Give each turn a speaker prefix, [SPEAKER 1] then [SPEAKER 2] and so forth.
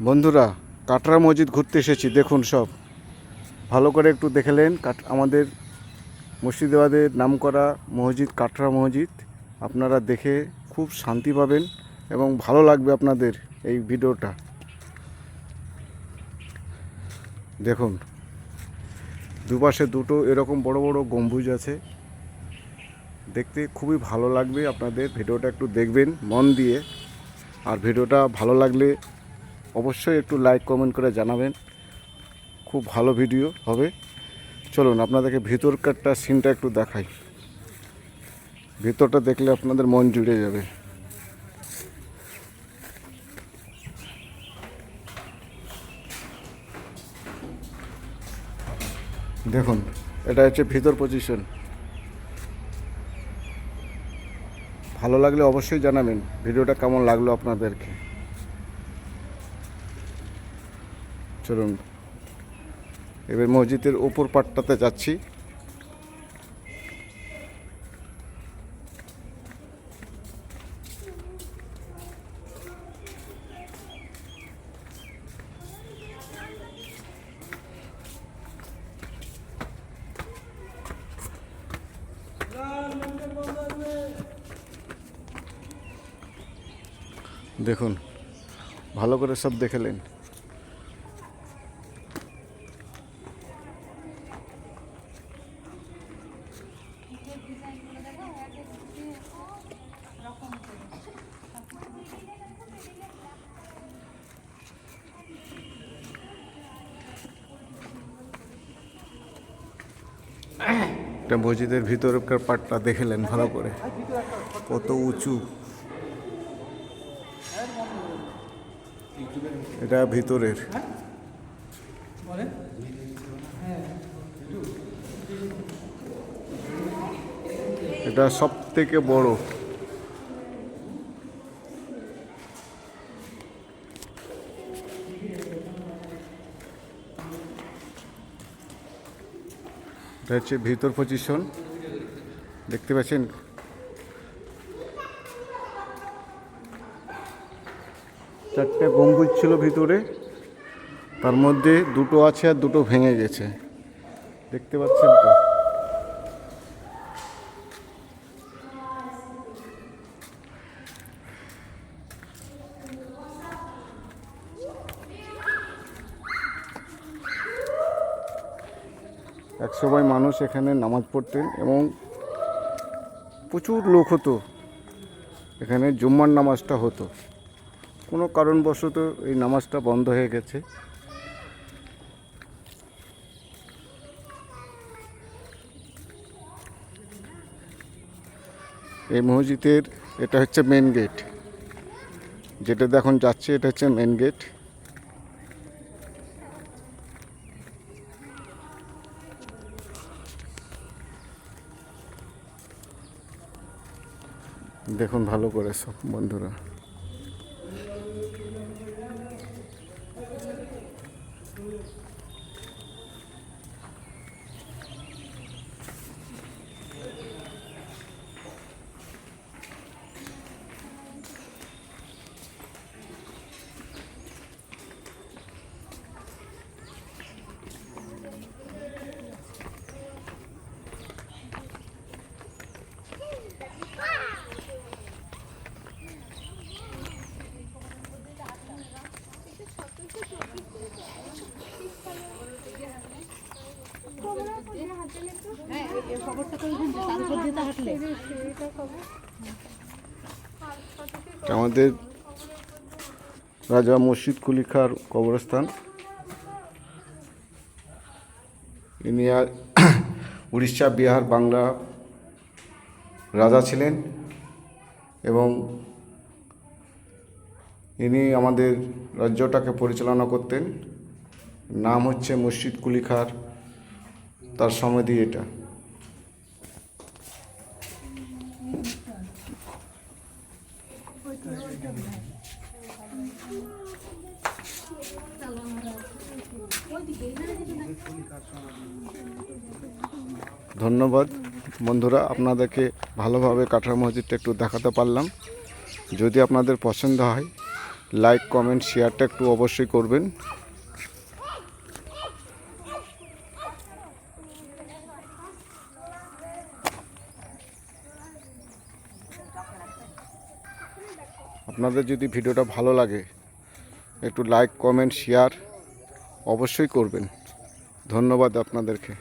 [SPEAKER 1] বন্ধুরা, কাটরা মসজিদ ঘুরতে এসেছি, দেখুন সব। ভালো করে একটু দেখেলেন কাট- আমাদের মুর্শিদাবাদের নামকরা মসজিদ, কাটরা মসজিদ। আপনারা দেখে খুব শান্তি পাবেন এবং ভালো লাগবে আপনাদের এই ভিডিওটা। দেখুন, দুপাশে দুটো এরকম বড় বড় গম্বুজ আছে। দেখতে খুবই ভালো লাগবে আপনাদের, ভিডিওটা একটু দেখবেন, মন দিয়ে। আর ভিডিওটা ভালো লাগলে অবশ্যই একটু লাইক কমেন্ট করে জানাবেন। খুব ভালো ভিডিও হবে। চলুন, আপনাদেরকে ভিতরকারটা সিনটা একটু দেখাই। ভিতরটা দেখলে আপনাদের মন জুড়ে যাবে। দেখুন, এটা হচ্ছে ভিতর পজিশন ভালো লাগলে অবশ্যই জানাবেন। ভিডিওটা কেমন লাগল আপনাদেরকে? চলুন এবার মসজিদের ওপর পাটটাতে যাচ্ছি। দেখুন ভালো করে সব দেখেলেন এটা মসজিদের ভিতরকার পাটটা দেখেলেন ভালো করে। কত উঁচু। এটা ভিতরের। এটা সব থেকে বড়। এটা হচ্ছে ভিতর পজিশন দেখতে পাচ্ছেন? চারটে গম্বুজ ছিল ভিতরে। তার মধ্যে দুটো আছে আর দুটো ভেঙে গেছে। দেখতে পাচ্ছেন তো? একসময় মানুষ এখানে নামাজ পড়তেন এবং প্রচুর লোক হতো। এখানে জুম্মার নামাজটা হতো। কোনো কারণবশত এই নামাজটা বন্ধ হয়ে গেছে। এই মসজিদের, এটা হচ্ছে মেন গেট যেটা এখন যাচ্ছে, এটা হচ্ছে মেন গেট দেখুন ভালো করে সব বন্ধুরা
[SPEAKER 2] হ্যাঁ এই খবরটা করে দিন তার উপর দিয়ে তো হাঁটলে
[SPEAKER 1] এটা আমাদের রাজা মসজিদ কুলিখার কবরস্থান। ইনি আর উড়িষ্যা, বিহার, বাংলা রাজা ছিলেন এবং ইনি আমাদের রাজ্যটাকে পরিচালনা করতেন। নাম হচ্ছে মসজিদ কুলিখার, তার সমাধি এটা। ধন্যবাদ। বন্ধুরা, আপনাদেরকে ভালোভাবে কাঠার মসজিদটা একটু দেখাতে পারলাম। যদি আপনাদের পছন্দ হয় লাইক কমেন্ট শেয়ারটা একটু অবশ্যই করবেন। আপনাদের যদি ভিডিওটা ভালো লাগে একটু লাইক কমেন্ট শেয়ার অবশ্যই করবেন। ধন্যবাদ আপনাদেরকে।